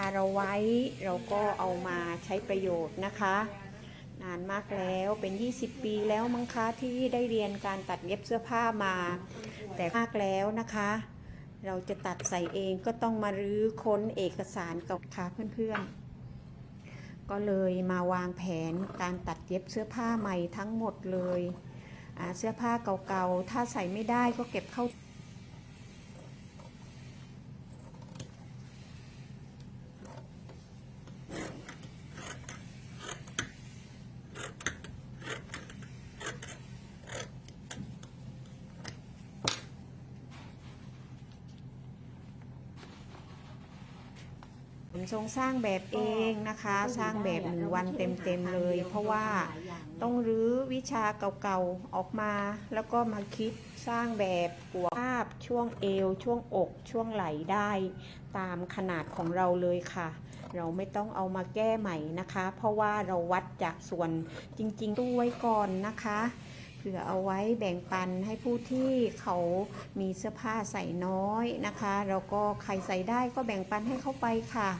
พาเราไว้เราก็เอามาใช้ประโยชน์นะคะ นานมากแล้วเป็น 20 ปีแล้วมั้งคะที่ได้เรียนการตัดเย็บเสื้อผ้ามา แต่มากแล้วนะคะ เราจะตัดใส่เองก็ต้องมารื้อค้นเอกสารกับค่ะเพื่อนๆ ก็เลยมาวางแผนการตัดเย็บเสื้อผ้าใหม่ทั้งหมดเลย เสื้อผ้าเก่าๆ ถ้าใส่ไม่ได้ก็เก็บเข้า ผมทรงสร้างแบบเองนะคะ สร้างแบบหนึ่งวันเต็มๆเลย เพราะว่าต้องรื้อวิชาเก่าๆออกมา แล้วก็มาคิดสร้างแบบหัวภาพช่วงเอว ช่วงอกช่วงไหล่ได้ ตามขนาดของเราเลยค่ะ เราไม่ต้องเอามาแก้ใหม่นะคะ เพราะว่าเราวัดจากส่วนจริงๆตู้ไว้ก่อนนะคะเผื่อเอาไว้แบ่งปันให้ผู้ที่เขามีเสื้อผ้าใส่น้อยนะคะแล้วก็ใครใส่ได้ก็แบ่งปันให้เข้าไปค่ะ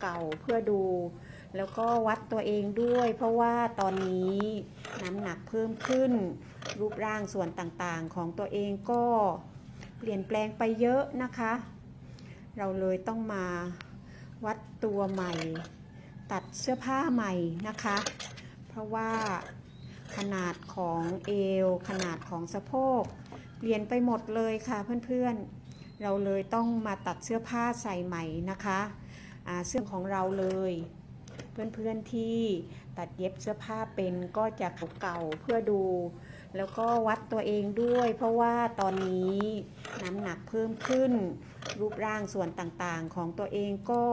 เก่าเพื่อดู แล้วก็วัดตัวเองด้วย เพราะว่าตอนนี้น้ำหนักเพิ่มขึ้น รูปร่างส่วนต่างๆของตัวเองก็ เปลี่ยนแปลงไปเยอะนะคะ เราเลยต้องมาวัดตัวใหม่ ตัดเสื้อผ้าใหม่นะคะ เพราะว่าขนาดของเอว ขนาดของสะโพก เปลี่ยนไปหมดเลยค่ะเพื่อนๆ เราเลยต้องมาตัดเสื้อผ้าใส่ใหม่นะคะเสื้อของเราเลย เพื่อนๆที่ตัดเย็บเสื้อผ้าเป็นก็จะเก่าเพื่อดู แล้วก็วัดตัวเองด้วย เพราะว่าตอนนี้น้ำหนักเพิ่มขึ้น รูปร่างส่วนต่างๆของตัวเองก็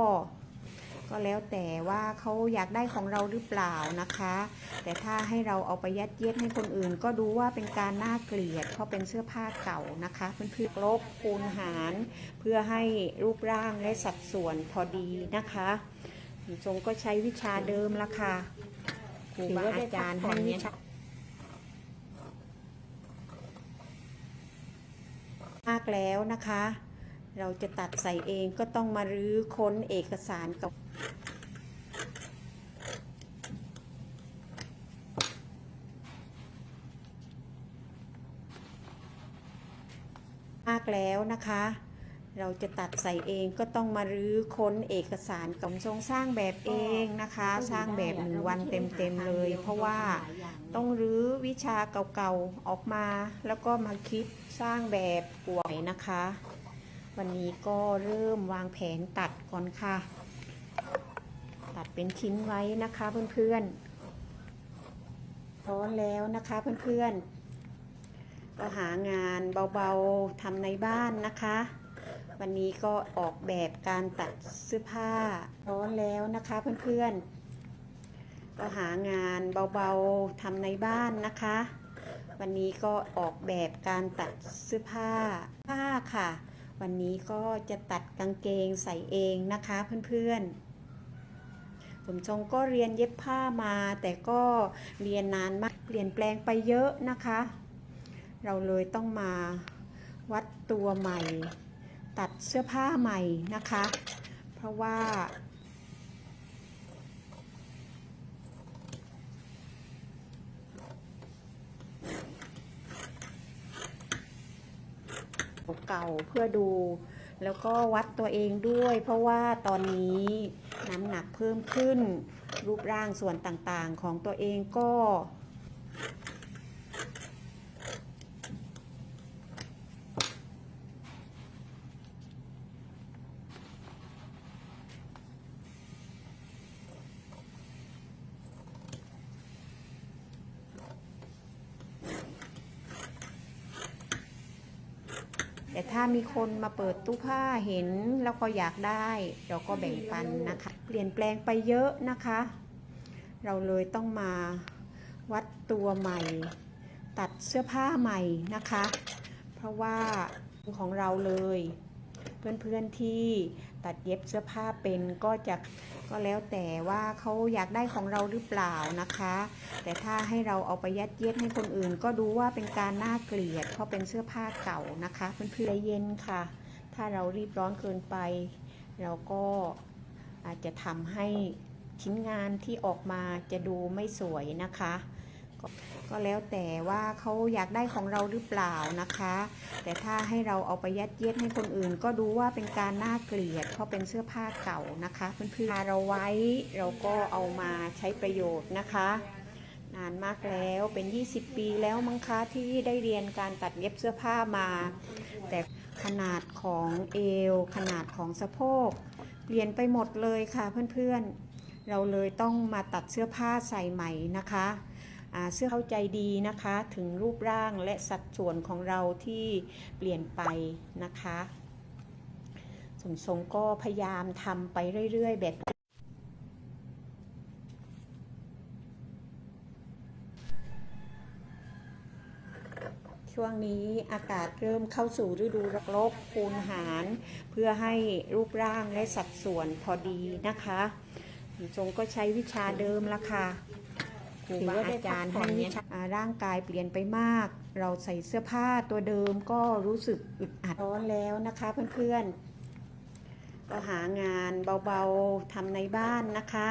ก็แล้วแต่ว่าเขาอยากได้ของเราหรือเปล่านะคะ แต่ถ้าให้เราเอาไปยัดเยียดให้คนอื่น ก็ดูว่าเป็นการน่าเกลียด เพราะเป็นเสื้อผ้าเก่านะคะเพื่อนๆลบคูณหาร เพื่อให้รูปร่างและสัดส่วนพอดีนะคะทรงก็ใช้วิชาเดิมละค่ะครูบาอาจารย์ให้วิช มากแล้วนะคะ เราจะตัดใส่เองก็ต้องมารื้อค้นเอกสารกับมากแล้วนะคะ เราจะตัดใส่เองก็ต้องมารื้อค้นเอกสารกับทรงสร้างแบบเองนะคะ สร้างแบบหนึ่งวันเต็มๆเลย เพราะว่าต้องรื้อวิชาเก่าๆออกมา แล้วก็มาคิดสร้างแบบป่วยนะคะ วันนี้ก็เริ่มวางแผนตัดก่อนค่ะ ตัดเป็นชิ้นไว้นะคะเพื่อนๆพร้อมแล้วนะคะเพื่อนๆก็หางานเบาๆทำในบ้านนะคะ วันนี้ก็ออกแบบการตัดเสื้อผ้าพร้อมแล้วนะคะเพื่อนๆ ก็หางานเบาๆทำในบ้านนะคะ วันนี้ก็ออกแบบการตัดเสื้อผ้าผ้าค่ะ วันนี้ก็จะตัดกางเกงใส่เองนะคะเพื่อนๆผมชงก็เรียนเย็บผ้ามา แต่ก็เรียนนานมากเปลี่ยนแปลงไปเยอะนะคะ เราเลยต้องมาวัดตัวใหม่ ตัดเสื้อผ้าใหม่นะคะ เพราะว่า เก่าเพื่อดู แล้วก็วัดตัวเองด้วย เพราะว่าตอนนี้น้ำหนักเพิ่มขึ้น รูปร่างส่วนต่างๆของตัวเองก็ แต่ถ้ามีคนมาเปิดตู้ผ้าเห็นแล้วก็อยากได้ เราก็แบ่งปันนะคะ เปลี่ยนแปลงไปเยอะนะคะ เราเลยต้องมาวัดตัวใหม่ ตัดเสื้อผ้าใหม่นะคะ เพราะว่าของเราเลย เพื่อนๆที่ ตัดเย็บเสื้อผ้าเป็นก็จะก็แล้วแต่ว่าเขาอยากได้ของเราหรือเปล่านะคะ แต่ถ้าให้เราเอาไปยัดเย็ดให้คนอื่น ก็ดูว่าเป็นการน่าเกลียด เพราะเป็นเสื้อผ้าเก่านะคะเพื่อนๆเย็นค่ะ ถ้าเรารีบร้อนเกินไป เราก็อาจจะทำให้ชิ้นงานที่ออกมาจะดูไม่สวยนะคะ ก็แล้วแต่ว่าเขาอยากได้ของเราหรือเปล่านะคะ แต่ถ้าให้เราเอาไปยัดเยียดให้คนอื่น ก็ดูว่าเป็นการน่าเกลียด เพราะเป็นเสื้อผ้าเก่านะคะเพื่อนๆเราไว้เราก็เอามาใช้ประโยชน์นะคะ นานมากแล้วเป็น 20 ปีแล้วมั้งคะที่ได้เรียนการตัดเย็บเสื้อผ้ามา แต่ขนาดของเอว ขนาดของสะโพกเปลี่ยนไปหมดเลยค่ะเพื่อนๆ เราเลยต้องมาตัดเสื้อผ้าใส่ใหม่นะคะ เสื้อเข้าใจดีนะคะ ถึงรูปร่างและสัดส่วนของเราที่เปลี่ยนไปนะคะสมทรงก็พยายามทำไปเรื่อย ๆ แบบช่วงนี้อากาศเริ่มเข้าสู่ฤดูรกภูนหาร เพื่อให้รูปร่างและสัดส่วนพอดีนะคะสมทรงก็ใช้วิชาเดิมละค่ะ ครูบาอาจารย์ให้วิชาอ่าร่างกายเปลี่ยนไปมาก เราใส่เสื้อผ้าตัวเดิมก็รู้สึกอึดอัดร้อนแล้วนะคะเพื่อนๆ ก็หางานเบาๆทำในบ้านนะคะ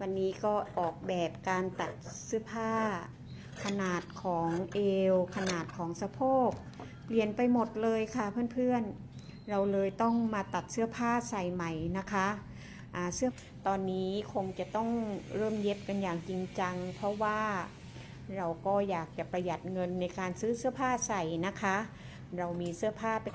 วันนี้ก็ออกแบบการตัดเสื้อผ้า ขนาดของเอว ขนาดของสะโพก เปลี่ยนไปหมดเลยค่ะเพื่อนๆ เราเลยต้องมาตัดเสื้อผ้าใส่ใหม่นะคะอ่า เสื้อตอนนี้คงจะต้องเริ่มเย็บกันอย่างจริงจัง เพราะว่าเราก็อยากจะประหยัดเงินในการซื้อเสื้อผ้าใส่นะคะ เรามีเสื้อผ้าเป็น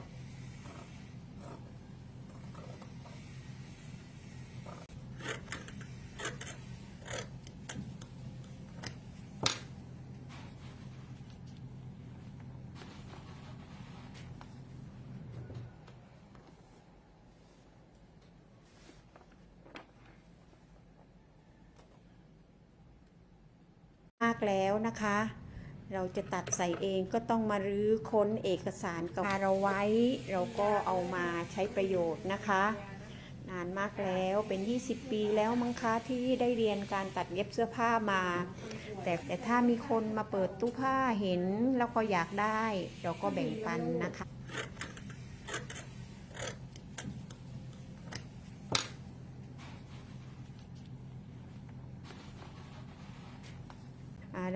แล้วนะคะ เราจะตัดใส่เองก็ต้องมารื้อค้นเอกสารกับเราไว้ เราก็เอามาใช้ประโยชน์นะคะ นานมากแล้วเป็น 20 ปีแล้วมั้งคะที่ได้เรียนการตัดเย็บเสื้อผ้ามา แต่แต่ถ้ามีคนมาเปิดตู้ผ้าเห็นแล้วก็อยากได้ เราก็แบ่งปันนะคะ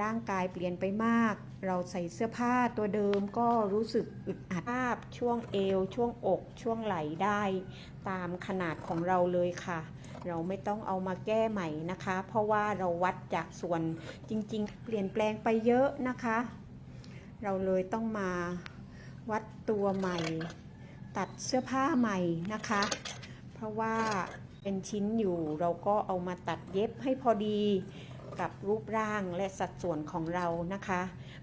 ร่างกายเปลี่ยนไปมาก เราใส่เสื้อผ้าตัวเดิมก็รู้สึกอึดอัดภาพช่วงเอว ช่วงอกช่วงไหล่ได้ ตามขนาดของเราเลยค่ะ เราไม่ต้องเอามาแก้ใหม่นะคะ เพราะว่าเราวัดจากส่วนจริงๆ เปลี่ยนแปลงไปเยอะนะคะ เราเลยต้องมาวัดตัวใหม่ ตัดเสื้อผ้าใหม่นะคะ เพราะว่าเป็นชิ้นอยู่เราก็เอามาตัดเย็บให้พอดี กับรูปร่างและสัดส่วนของเรานะคะ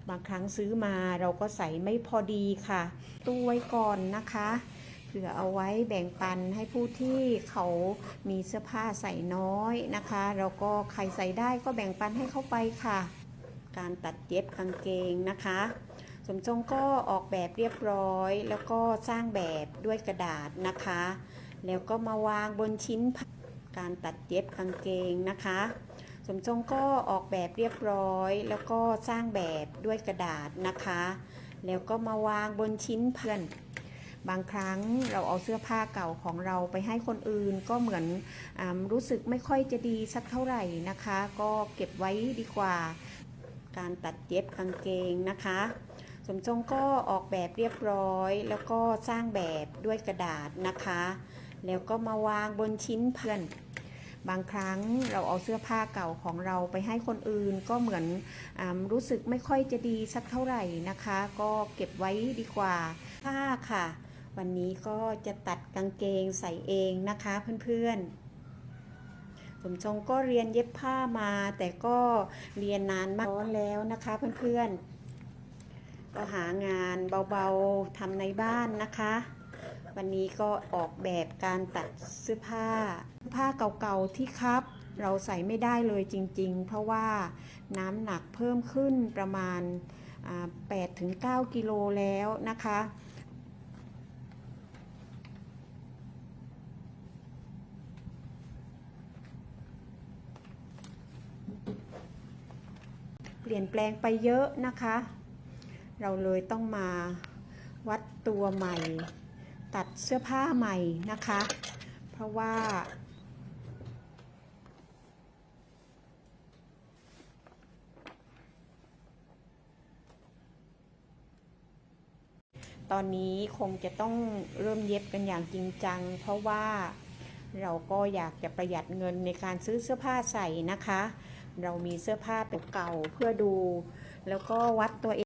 บางครั้งซื้อมาเราก็ใส่ไม่พอดีค่ะ ตู้ไว้ก่อนนะคะเผื่อเอาไว้แบ่งปันให้ผู้ที่เขามีเสื้อผ้าใส่น้อยนะคะแล้วก็ใครใส่ได้ก็แบ่งปันให้เขาไปค่ะ การตัดเย็บกางเกงนะคะสมทรงก็ออกแบบเรียบร้อย แล้วก็สร้างแบบด้วยกระดาษนะคะ แล้วก็มาวางบนชิ้นผ้าการตัดเย็บกางเกงนะคะ สมทรงก็ออกแบบเรียบร้อย แล้วก็สร้างแบบด้วยกระดาษนะคะ แล้วก็มาวางบนชิ้นเพื่อน บางครั้งเราเอาเสื้อผ้าเก่าของเราไปให้คนอื่นก็เหมือนอรู้สึกไม่ค่อยจะดีสักเท่าไหร่นะคะ ก็เก็บไว้ดีกว่า การตัดเย็บกางเกงนะคะ สมทรงก็ออกแบบเรียบร้อย แล้วก็สร้างแบบด้วยกระดาษนะคะ แล้วก็มาวางบนชิ้นเพื่อน บางครั้งเราเอาเสื้อผ้าเก่าของเราไปให้คนอื่น ก็เหมือนอรู้สึกไม่ค่อยจะดีสักเท่าไหร่นะคะ ก็เก็บไว้ดีกว่าผ้าค่ะ วันนี้ก็จะตัดกางเกงใส่เองนะคะเพื่อนๆสมทรงก็เรียนเย็บผ้ามา แต่ก็เรียนนานมากแล้วนะคะเพื่อนๆ ก็หางานเบาๆทำในบ้านนะคะ วันนี้ก็ออกแบบการตัดเสื้อผ้า ผ้าเก่าๆที่คับ เราใส่ไม่ได้เลยจริงๆ เพราะว่าน้ำหนักเพิ่มขึ้นประมาณ 8-9 กิโลแล้วนะคะเปลี่ยนแปลงไปเยอะนะคะ เราเลยต้องมาวัดตัวใหม่ ตัดเสื้อผ้าใหม่นะคะ เพราะว่า ตอนนี้คงจะต้องเริ่มเย็บกันอย่างจริงจัง เพราะว่าเราก็อยากจะประหยัดเงินในการซื้อเสื้อผ้าใส่นะคะ เรามีเสื้อผ้าเก่าเพื่อดู แล้วก็วัดตัวเอง